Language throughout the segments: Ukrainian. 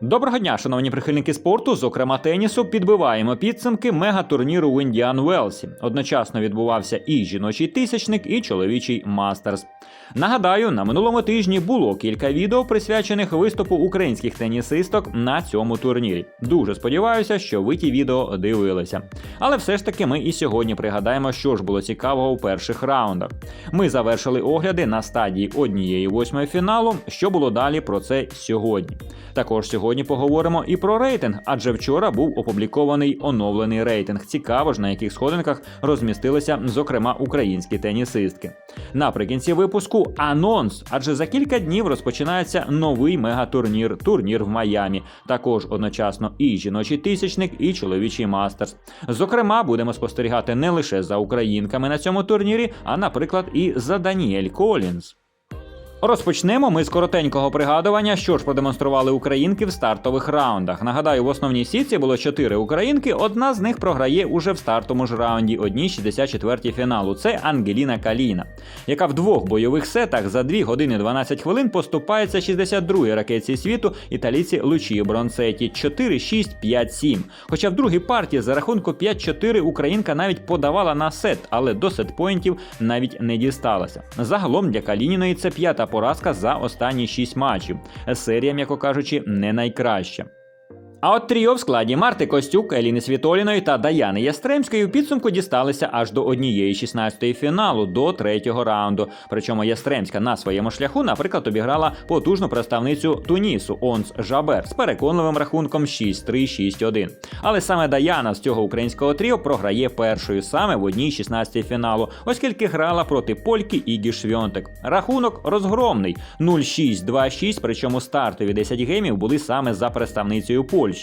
Доброго дня, шановні прихильники спорту, зокрема тенісу, підбиваємо підсумки мегатурніру в Індіан Велсі. Одночасно відбувався і жіночий тисячник, і чоловічий мастерс. Нагадаю, на минулому тижні було кілька відео, присвячених виступу українських тенісисток на цьому турнірі. Дуже сподіваюся, що ви ті відео дивилися. Але все ж таки ми і сьогодні пригадаємо, що ж було цікавого у перших раундах. Ми завершили огляди на стадії однієї восьмої фіналу. Що було далі про це сьогодні? Також сьогодні поговоримо і про рейтинг, адже вчора був опублікований оновлений рейтинг. Цікаво ж на яких сходинках розмістилися, зокрема, українські тенісистки. Наприкінці випуску анонс, адже за кілька днів розпочинається новий мегатурнір турнір в Майамі. Також одночасно і жіночий тисячник, і чоловічий мастерс. Зокрема, будемо спостерігати не лише за українками на цьому турнірі, а, наприклад, і за Даніель Колінз. Розпочнемо ми з коротенького пригадування, що ж продемонстрували українки в стартових раундах. Нагадаю, в основній сітці було 4 українки. Одна з них програє уже в стартовому ж раунді, одній 64 фіналу. Це Ангеліна Каліна, яка в двох бойових сетах за 2 години 12 хвилин поступається 62-й ракетці світу італійці Лучії Бронцеті 4-6-5-7. Хоча в другій партії за рахунку 5-4 українка навіть подавала на сет, але до сетпоінтів навіть не дісталася. Загалом для Калініної це п'ята поразка за останні 6 матчів. Серія, м'яко кажучи, не найкраща. А от тріо в складі Марти Костюк, Еліни Світоліної та Даяни Ястремської у підсумку дісталися аж до однієї 16-ї фіналу до третього раунду. Причому Ястремська на своєму шляху, наприклад, обіграла потужну представницю Тунісу Онс Жабер з переконливим рахунком 6-3-6-1. Але саме Даяна з цього українського тріо програє першою саме в одній 16-й фіналу, оскільки грала проти польки Ігі Швьонтек. Рахунок розгромний 0-6-2-6, причому стартові 10 геймів були саме за представницею Польщі.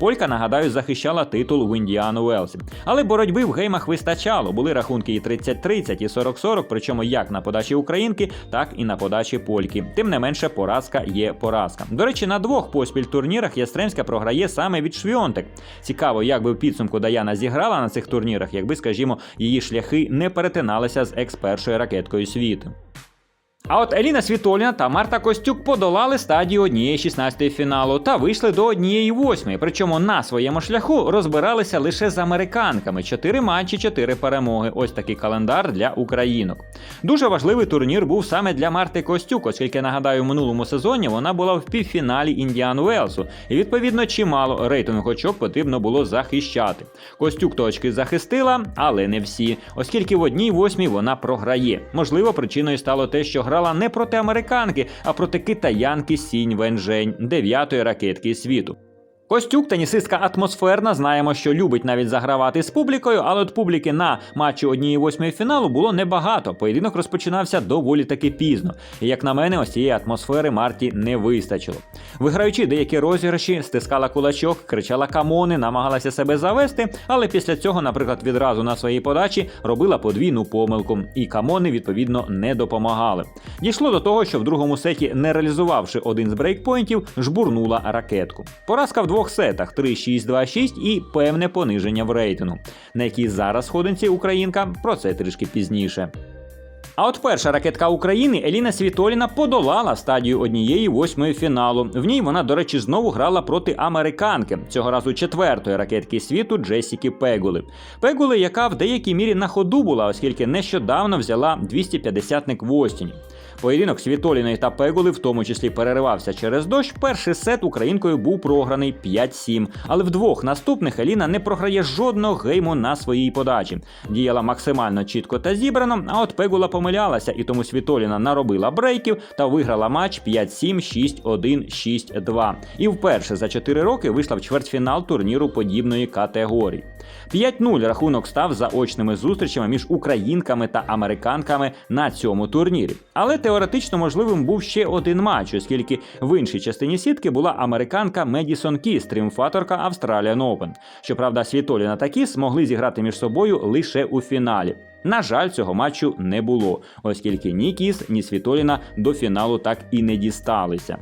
Полька, нагадаю, захищала титул в Індіану Велсі. Але боротьби в геймах вистачало. Були рахунки і 30-30, і 40-40, причому як на подачі українки, так і на подачі польки. Тим не менше, поразка є поразка. До речі, на двох поспіль турнірах Ястремська програє саме від Швьонтек. Цікаво, як би в підсумку Даяна зіграла на цих турнірах, якби, скажімо, її шляхи не перетиналися з екс-першою ракеткою світу. А от Еліна Світоліна та Марта Костюк подолали стадію однієї 16-ї фіналу та вийшли до однієї восьмої. Причому на своєму шляху розбиралися лише з американками: 4 матчі, 4 перемоги. Ось такий календар для українок. Дуже важливий турнір був саме для Марти Костюк, оскільки нагадаю, в минулому сезоні вона була в півфіналі Індіан Уелсу, і відповідно чимало рейтинг очок потрібно було захищати. Костюк то очки захистила, але не всі, оскільки в одній восьмій вона програє. Можливо, причиною стало те, що грала не проти американки, а проти китаянки Сінь Венжень, дев'ятої ракетки світу. Костюк, тенісистка атмосферна, знаємо, що любить навіть загравати з публікою, але от публіки на матчі однієї восьмої фіналу було небагато. Поєдинок розпочинався доволі таки пізно. І як на мене, ось цієї атмосфери Марті не вистачило. Виграючи деякі розіграші, стискала кулачок, кричала камони, намагалася себе завести, але після цього, наприклад, відразу на своїй подачі робила подвійну помилку, і камони відповідно не допомагали. Дійшло до того, що в другому сеті, не реалізувавши один з брейкпоінтів, жбурнула ракетку. Поразка в двох сетах 3-6-2-6 і певне пониження в рейтингу, на якій зараз сходинці Українка, про це трішки пізніше. А от перша ракетка України Еліна Світоліна подолала стадію однієї восьмої фіналу. В ній вона, до речі, знову грала проти американки, цього разу четвертої ракетки світу Джесіки Пегули. Пегули, яка в деякій мірі на ходу була, оскільки нещодавно взяла 250-ник в Остіні. Поєдинок Світоліної та Пегули в тому числі переривався через дощ. Перший сет українкою був програний 5-7, але в двох наступних Еліна не програє жодного гейму на своїй подачі. Діяла максимально чітко та зібрано. А от Пегула помилялася, і тому Світоліна наробила брейків та виграла матч 5-7, 6-1, 6-2. І вперше за 4 роки вийшла в чвертьфінал турніру подібної категорії. 5-0 рахунок став за очними зустрічами між українками та американками на цьому турнірі. Але теоретично можливим був ще один матч, оскільки в іншій частині сітки була американка Медісон Кіс, тріумфаторка Австраліан Open. Щоправда, Світоліна та Кіс могли зіграти між собою лише у фіналі. На жаль, цього матчу не було, оскільки ні Кіс, ні Світоліна до фіналу так і не дісталися.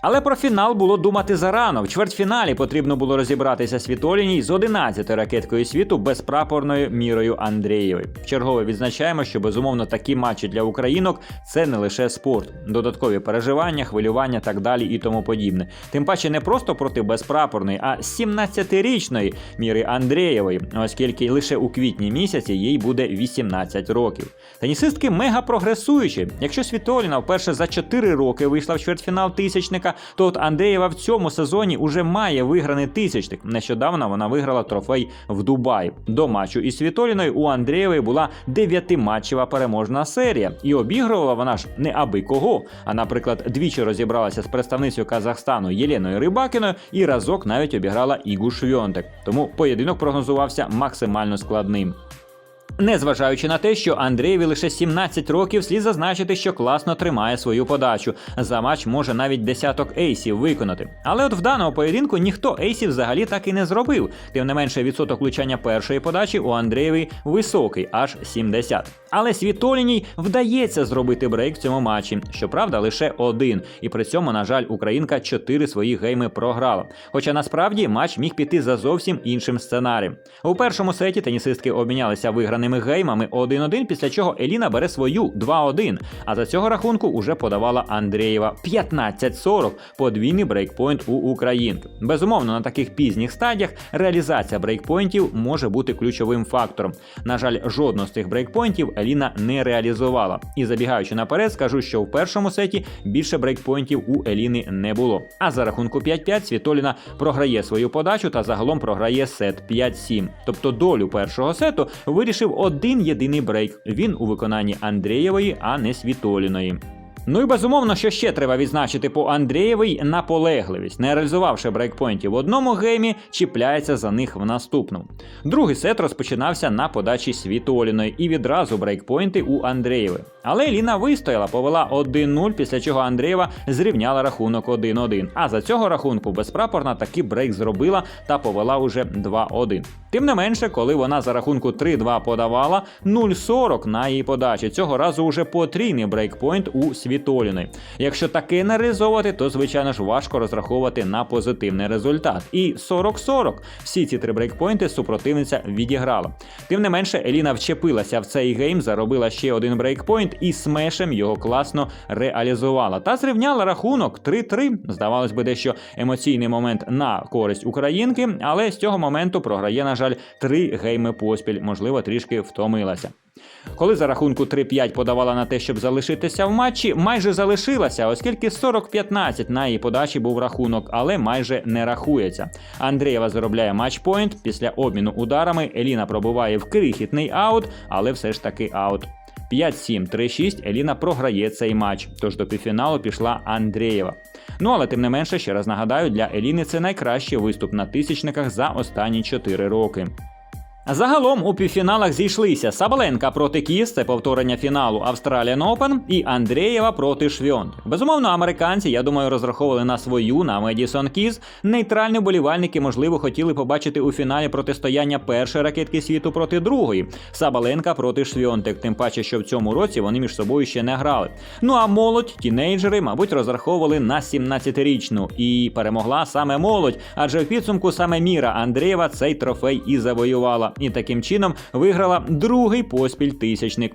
Але про фінал було думати зарано. В чвертьфіналі потрібно було розібратися Світоліній з 11 ракеткою світу безпрапорною мірою Андрієвої. Вчергове відзначаємо, що безумовно такі матчі для українок це не лише спорт, додаткові переживання, хвилювання, так далі і тому подібне. Тим паче не просто проти безпрапорної, а 17-річної міри Андрієвої, оскільки лише у квітні місяці їй буде 18 років. Тенісистки мега прогресуючі. Якщо Світоліна вперше за 4 роки вийшла в чвертьфінал тисячника, то от Андрієва в цьому сезоні уже має виграний тисячник. Нещодавно вона виграла трофей в Дубаї. До матчу із Світоліною у Андрієвої була дев'ятиматчева переможна серія, і обігрувала вона ж не аби кого. А, наприклад, двічі розібралася з представницею Казахстану Єленою Рибакіною і разок навіть обіграла Ігу Швьонтек. Тому поєдинок прогнозувався максимально складним. Незважаючи на те, що Андрієві лише 17 років, слід зазначити, що класно тримає свою подачу. За матч може навіть десяток ейсів виконати. Але от в даному поєдинку ніхто ейсів взагалі так і не зробив. Тим не менше, відсоток влучання першої подачі у Андрієві високий, аж 70. Але Світоліній вдається зробити брейк в цьому матчі. Щоправда, лише один. І при цьому, на жаль, українка чотири свої гейми програла. Хоча насправді матч міг піти за зовсім іншим сценарієм. У першому сеті тенісистки обмінялися виграними геймами 1-1, після чого Еліна бере свою 2-1. А за цього рахунку уже подавала Андрієва 15-40, подвійний брейкпойнт у українки. Безумовно, на таких пізніх стадіях реалізація брейкпойнтів може бути ключовим фактором. На жаль, жодного з цих брейкпойнтів Еліна не реалізувала. І забігаючи наперед, скажу, що в першому сеті більше брейкпойнтів у Еліни не було. А за рахунку 5-5 Світоліна програє свою подачу та загалом програє сет 5-7. Тобто долю першого сету вирішив один єдиний брейк. Він у виконанні Андрієвої, а не Світоліної. Ну і безумовно, що ще треба відзначити по Андрієвій наполегливість. Не реалізувавши брейкпойнтів в одному геймі, чіпляється за них в наступному. Другий сет розпочинався на подачі Світоліної і відразу брейкпойнти у Андрієви. Але Еліна вистояла, повела 1-0, після чого Андрієва зрівняла рахунок 1-1. А за цього рахунку безпрапорна таки брейк зробила та повела уже 2-1. Тим не менше, коли вона за рахунку 3-2 подавала 0-40 на її подачі. Цього разу уже потрійний брейкпойнт у Світоліної. Якщо таке не реалізовувати, то звичайно ж важко розраховувати на позитивний результат. І 40-40 всі ці три брейкпойнти супротивниця відіграла. Тим не менше, Еліна вчепилася в цей гейм, заробила ще один брейкпойнт і смешем його класно реалізувала. Та зрівняла рахунок 3-3. Здавалось би, дещо емоційний момент на користь українки, але з цього моменту програє, на жаль, три гейми поспіль, можливо, трішки втомилася. Коли за рахунку 3-5 подавала на те, щоб залишитися в матчі, майже залишилася, оскільки 40-15 на її подачі був рахунок, але майже не рахується. Андрієва заробляє матчпойнт. Після обміну ударами Еліна пробуває в крихітний аут, але все ж таки аут. 5-7, 3-6 Еліна програє цей матч, тож до півфіналу пішла Андрієва. Ну але тим не менше, ще раз нагадаю, для Еліни це найкращий виступ на тисячниках за останні 4 роки. Загалом у півфіналах зійшлися Сабаленка проти Кіс, це повторення фіналу Australian Open, і Андрієва проти Швьонт. Безумовно, американці, я думаю, розраховували на свою на Медісон Кіз. Нейтральні болівальники, можливо, хотіли побачити у фіналі протистояння першої ракетки світу проти другої Сабаленка проти Швьонтек. Тим паче, що в цьому році вони між собою ще не грали. Ну а молодь, тінейджери, мабуть, розраховували на 17-річну. І перемогла саме молодь, адже в підсумку саме Міра Андрієва цей трофей і завоювала і таким чином виграла другий поспіль тисячник.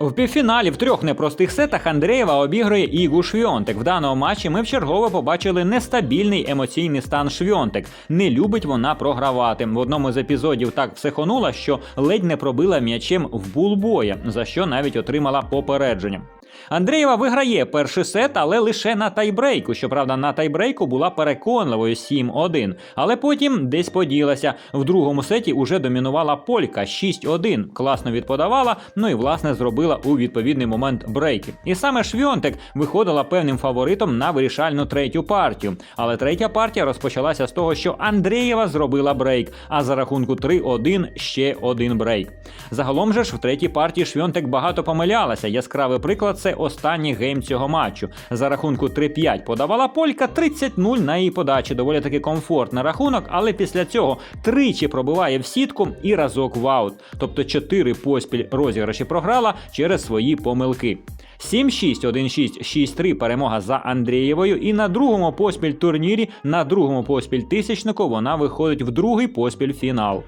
В півфіналі в трьох непростих сетах Андрієва обігрує Ігу Швьонтек. В даному матчі ми вчергове побачили нестабільний емоційний стан Швьонтек. Не любить вона програвати. В одному з епізодів так психонула, що ледь не пробила м'ячем в булбоя, за що навіть отримала попередження. Андрієва виграє перший сет, але лише на тайбрейку. Щоправда, на тайбрейку була переконливою 7-1. Але потім десь поділася. В другому сеті уже домінувала Полька 6-1. Класно відподавала, ну і власне зробила у відповідний момент брейки. І саме Швьонтек виходила певним фаворитом на вирішальну третю партію. Але третя партія розпочалася з того, що Андрієва зробила брейк, а за рахунку 3-1 ще один брейк. Загалом же ж в третій партії Швьонтек багато помилялася. Яскравий приклад це останній гейм цього матчу. За рахунку 3-5 подавала Полька 30-0 на її подачі. Доволі таки комфортний рахунок, але після цього тричі пробиває в сітку і разок в аут. Тобто 4 поспіль розіграші програла через свої помилки. 7-6, 1-6, 6-3 перемога за Андрієвою. І на другому поспіль турнірі, на другому поспіль тисячнику, вона виходить в другий поспіль фінал.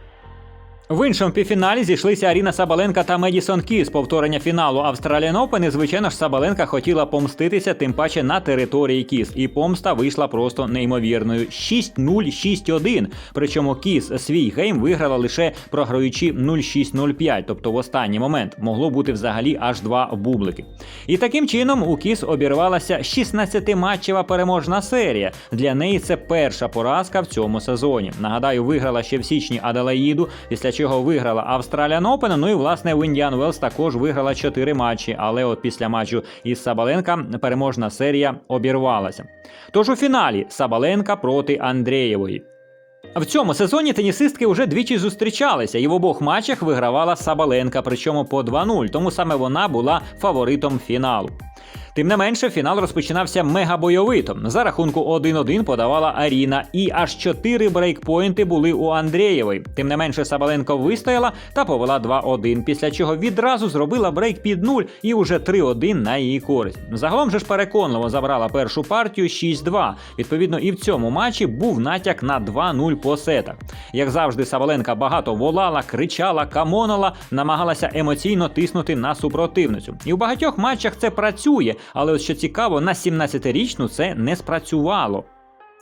В іншому півфіналі зійшлися Аріна Сабаленка та Медісон Кіс. Повторення фіналу Australian Open. І, звичайно ж, Сабаленка хотіла помститися, тим паче на території Кіс. І помста вийшла просто неймовірною. 6-0, 6-1. Причому Кіс свій гейм виграла лише програючи 0-6-0-5. Тобто в останній момент могло бути взагалі аж два бублики. І таким чином у Кіс обірвалася 16-матчева переможна серія. Для неї це перша поразка в цьому сезоні. Нагадаю, виграла ще в січні Аделаїду, після чого виграла Australian Open, Ну і власне в Індіан Велс також виграла 4 матчі. Але от після матчу із Сабаленка переможна серія обірвалася. Тож у фіналі Сабаленка проти Андрієвої. В цьому сезоні тенісистки вже двічі зустрічалися, і в обох матчах вигравала Сабаленка, причому по 2-0, тому саме вона була фаворитом фіналу. Тим не менше, фінал розпочинався мегабойовито. За рахунку 1-1 подавала Аріна, і аж 4 брейкпойнти були у Андрієвої. Тим не менше, Сабаленко вистояла та повела 2-1, після чого відразу зробила брейк під 0 і уже 3-1 на її користь. Загалом же ж переконливо забрала першу партію 6-2. Відповідно, і в цьому матчі був натяк на 2-0 по сетах. Як завжди, Сабаленка багато волала, кричала, камонила, намагалася емоційно тиснути на супротивницю. І в багатьох матчах це працює, але от що цікаво, на 17-річну це не спрацювало.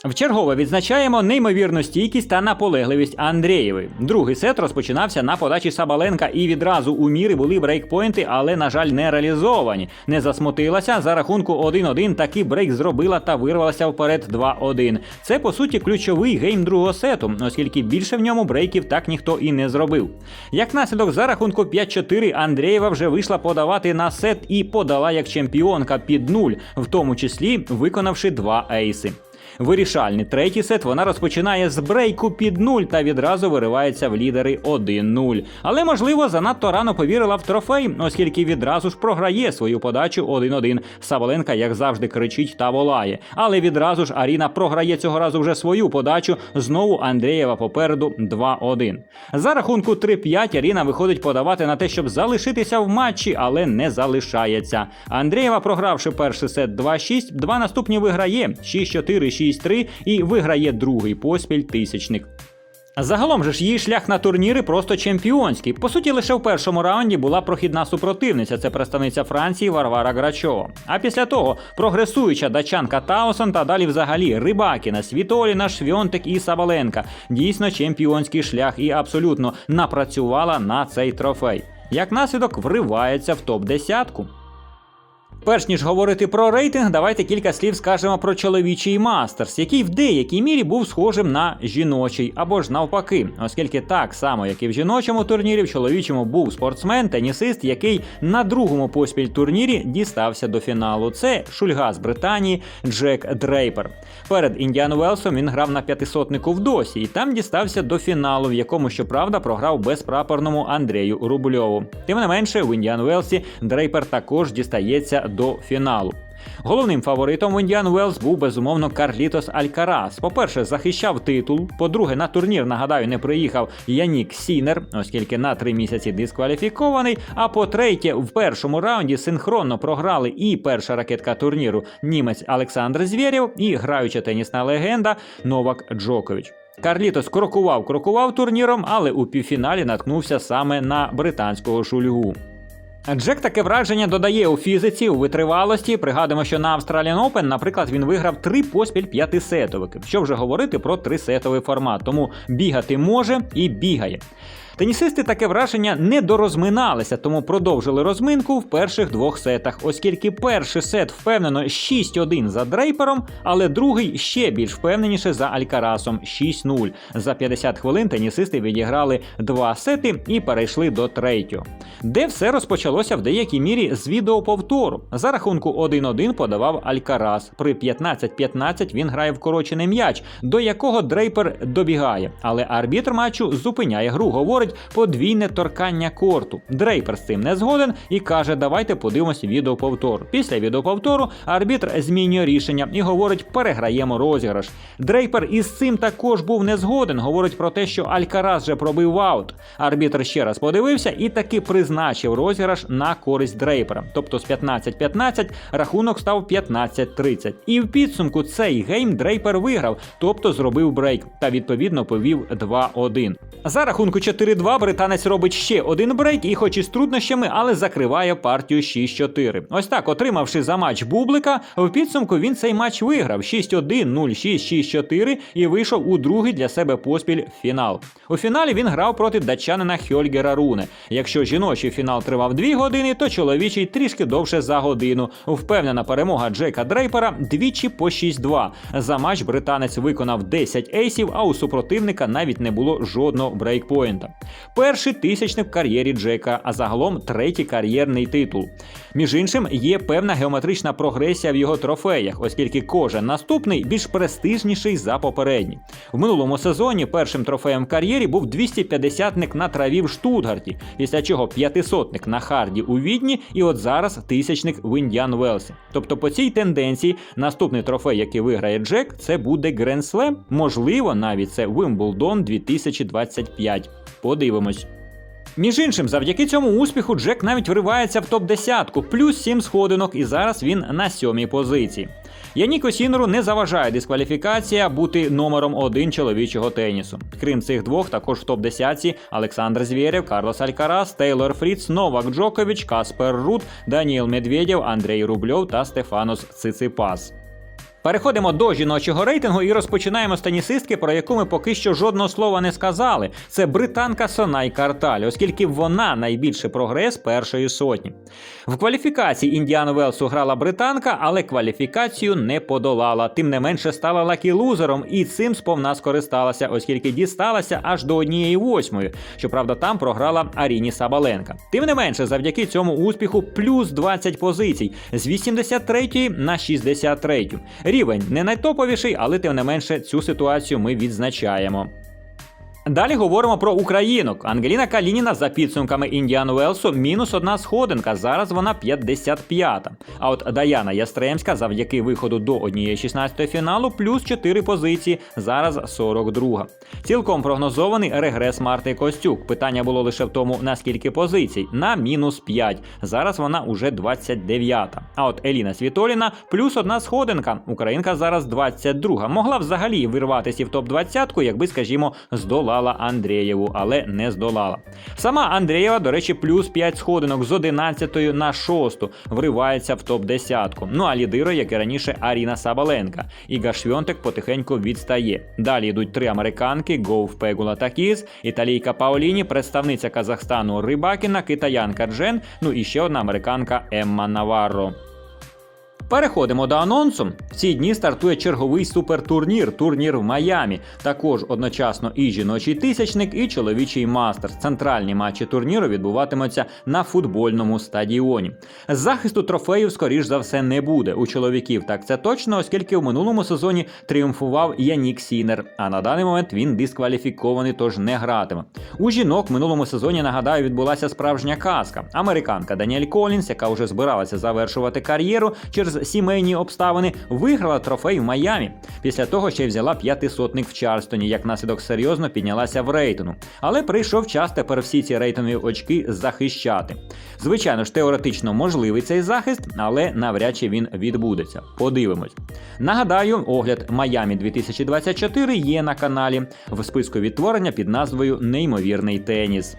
Вчергове відзначаємо неймовірну стійкість та наполегливість Андрієвої. Другий сет розпочинався на подачі Сабаленка, і відразу у міри були брейкпойнти, але, на жаль, не реалізовані. Не засмутилася за рахунку 1-1, таки брейк зробила та вирвалася вперед 2-1. Це по суті ключовий гейм другого сету, оскільки більше в ньому брейків так ніхто і не зробив. Як наслідок, за рахунку 5-4 Андрієва вже вийшла подавати на сет і подала як чемпіонка під нуль, в тому числі виконавши два ейси. Вирішальний третій сет вона розпочинає з брейку під нуль та відразу виривається в лідери 1-0. Але можливо занадто рано повірила в трофей, оскільки відразу ж програє свою подачу 1-1. Сабаленка, як завжди, кричить та волає. Але відразу ж Аріна програє цього разу вже свою подачу. Знову Андрієва попереду 2-1. За рахунку 3-5 Аріна виходить подавати на те, щоб залишитися в матчі, але не залишається. Андрієва, програвши перший сет 2-6, два наступні виграє 6-4, 6-3 і виграє другий поспіль тисячник. Загалом же ж її шлях на турніри просто чемпіонський. По суті, лише в першому раунді була прохідна супротивниця, це представниця Франції Варвара Грачова. А після того прогресуюча дачанка Таусон та далі взагалі Рибакіна, Світоліна, Швьонтик і Сабаленка. Дійсно чемпіонський шлях і абсолютно напрацювала на цей трофей. Як наслідок вривається в топ-10. Перш ніж говорити про рейтинг, давайте кілька слів скажемо про чоловічий мастерс, який в деякій мірі був схожим на жіночий або ж навпаки, оскільки так само, як і в жіночому турнірі, в чоловічому був спортсмен, тенісист, який на другому поспіль турнірі дістався до фіналу. Це Шульга з Британії Джек Дрейпер. Перед Індіан Велсом він грав на п'ятисотнику в досі, і там дістався до фіналу, в якому, щоправда, програв безпрапорному Андрію Рубльову. Тим не менше, в Індіан Велсі Дрейпер також дістається до фіналу. Головним фаворитом в Індіан Велс був безумовно Карлітос Алькарас. По-перше, захищав титул. По-друге, на турнір, нагадаю, не приїхав Янік Сінер, оскільки на три місяці дискваліфікований. А по-третє, в першому раунді синхронно програли і перша ракетка турніру німець Олександр Звєрєв, і граюча тенісна легенда Новак Джокович. Карлітос крокував, крокував турніром, але у півфіналі наткнувся саме на британського шульгу. Джек таке враження додає у фізиці, у витривалості. Пригадуємо, що на Australian Open, наприклад, він виграв три поспіль п'ятисетовики. Що вже говорити про трисетовий формат, тому бігати може і бігає. Тенісисти таке враження не дорозминалися, тому продовжили розминку в перших двох сетах, оскільки перший сет впевнено 6-1 за Дрейпером, але другий ще більш впевненіше за Алькарасом 6-0. За 50 хвилин тенісисти відіграли два сети і перейшли до третього, де все розпочалося в деякій мірі з відеоповтору. За рахунку 1-1 подавав Алькарас. При 15-15 він грає вкорочений м'яч, до якого Дрейпер добігає. Але арбітр матчу зупиняє гру. Говорить, говорить подвійне торкання корту. Дрейпер з цим не згоден і каже: давайте подивимось відеоповтор. Після відеоповтору арбітр змінює рішення і говорить, переграємо розіграш. Дрейпер із цим також був не згоден. Говорить про те, що Алькарас же пробив аут. Арбітр ще раз подивився і таки призначив розіграш на користь Дрейпера. Тобто з 15-15 рахунок став 15-30. І в підсумку цей гейм Дрейпер виграв, тобто зробив брейк та відповідно повів 2-1. За рахунку 4-2 британець робить ще один брейк, і хоч і з труднощами, але закриває партію 6-4. Ось так, отримавши за матч Бублика, в підсумку він цей матч виграв 6-1, 0-6, 6-4 і вийшов у другий для себе поспіль фінал. У фіналі він грав проти датчанина Хьольгера Руне. Якщо жіночий фінал тривав 2 години, то чоловічий трішки довше за годину. Впевнена перемога Джека Дрейпера двічі по 6-2. За матч британець виконав 10 ейсів, а у супротивника навіть не було жодного брейкпоінта. Перший тисячник в кар'єрі Джека, а загалом третій кар'єрний титул. Між іншим, є певна геометрична прогресія в його трофеях, оскільки кожен наступний більш престижніший за попередній. В минулому сезоні першим трофеєм в кар'єрі був 250-ник на траві в Штутгарті, після чого 500-ник на Харді у Відні, і от зараз тисячник в Індіан Велсі. Тобто по цій тенденції наступний трофей, який виграє Джек, це буде Грен Слем, можливо, навіть це Вимблдон 2025. Подивимось. Між іншим, завдяки цьому успіху Джек навіть вривається в топ-10, плюс 7 сходинок, і зараз він на сьомій позиції. Яніко Сінеру не заважає дискваліфікація бути номером один чоловічого тенісу. Крім цих двох, також в топ-10 Олександр Звєрєв, Карлос Алькарас, Тейлор Фріц, Новак Джокович, Каспер Рут, Даніел Медведєв, Андрей Рубльов та Стефанос Циципас. Переходимо до жіночого рейтингу і розпочинаємо з тенісистки, про яку ми поки що жодного слова не сказали. Це британка Сонай Карталь, оскільки вона найбільший прогрес першої сотні. В кваліфікації Індіану Велсу грала британка, але кваліфікацію не подолала. Тим не менше стала лакі-лузером і цим сповна скористалася, оскільки дісталася аж до однієї восьмої. Щоправда, там програла Аріні Сабаленка. Тим не менше, завдяки цьому успіху плюс 20 позицій з 83 на 63. Рівень не найтоповіший, але тим не менше цю ситуацію ми відзначаємо. Далі говоримо про українок. Ангеліна Калініна за підсумками Індіан Велсу мінус одна сходинка. Зараз вона 55-та. А от Даяна Ястремська завдяки виходу до однієї 16 фіналу плюс 4 позиції. Зараз 42. Цілком прогнозований регрес Марти Костюк. Питання було лише в тому, на скільки позицій. На мінус 5. Зараз вона уже 29-та. А от Еліна Світоліна плюс одна сходинка. Українка зараз 22. Могла взагалі вирватися в топ-20, якби, скажімо, здолала Андрієву, але не здолала. Сама Андрієва, до речі, плюс 5 сходинок з 11 на 6 вривається в топ-10. Ну а лідирує, як і раніше, Аріна Сабаленка. Іга Швьонтек потихеньку відстає. Далі йдуть три американки: Гоуф Пегула та Кіз, італійка Паоліні, представниця Казахстану Рибакіна, китаянка Джен, ну і ще одна американка Емма Наварро. Переходимо до анонсу. В ці дні стартує черговий супертурнір, турнір в Майамі. Також одночасно і жіночий тисячник, і чоловічий мастер. Центральні матчі турніру відбуватимуться на футбольному стадіоні. Захисту трофеїв, скоріш за все, не буде. У чоловіків так це точно, оскільки в минулому сезоні тріумфував Янік Сінер. А на даний момент він дискваліфікований, тож не гратиме. У жінок в минулому сезоні нагадаю відбулася справжня казка. Американка Даніель Колінс, яка вже збиралася завершувати кар'єру через сімейні обставини, виграла трофей в Майамі. Після того ще й взяла п'ятисотник в Чарстоні, як наслідок серйозно піднялася в рейтингу. Але прийшов час тепер всі ці рейтингові очки захищати. Звичайно ж, теоретично можливий цей захист, але навряд чи він відбудеться. Подивимось. Нагадаю, огляд Майамі 2024 є на каналі в списку відтворення під назвою Неймовірний теніс.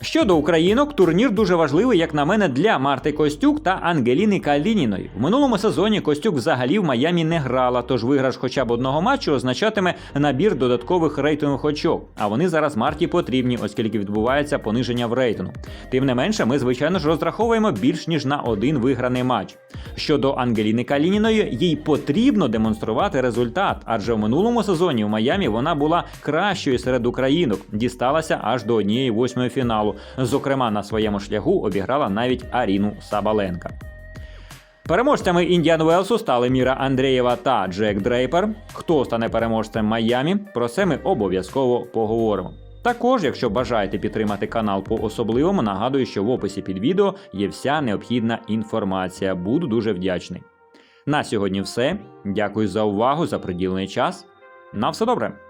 Щодо українок, турнір дуже важливий, як на мене, для Марти Костюк та Ангеліни Калініної. В минулому сезоні Костюк взагалі в Майамі не грала, тож виграш хоча б одного матчу означатиме набір додаткових рейтингових очок. А вони зараз Марті потрібні, оскільки відбувається пониження в рейтингу. Тим не менше, ми звичайно ж розраховуємо більш ніж на один виграний матч. Щодо Ангеліни Калініної, їй потрібно демонструвати результат, адже в минулому сезоні в Майамі вона була кращою серед українок, дісталася аж до однієї восьмої фіналу. Зокрема, на своєму шляху обіграла навіть Аріну Сабаленка. Переможцями Індіан Велсу стали Міра Андрієва та Джек Дрейпер. Хто стане переможцем Майамі? Про це ми обов'язково поговоримо. Також, якщо бажаєте підтримати канал по особливому, нагадую, що в описі під відео є вся необхідна інформація. Буду дуже вдячний. На сьогодні все. Дякую за увагу, за приділений час. На все добре!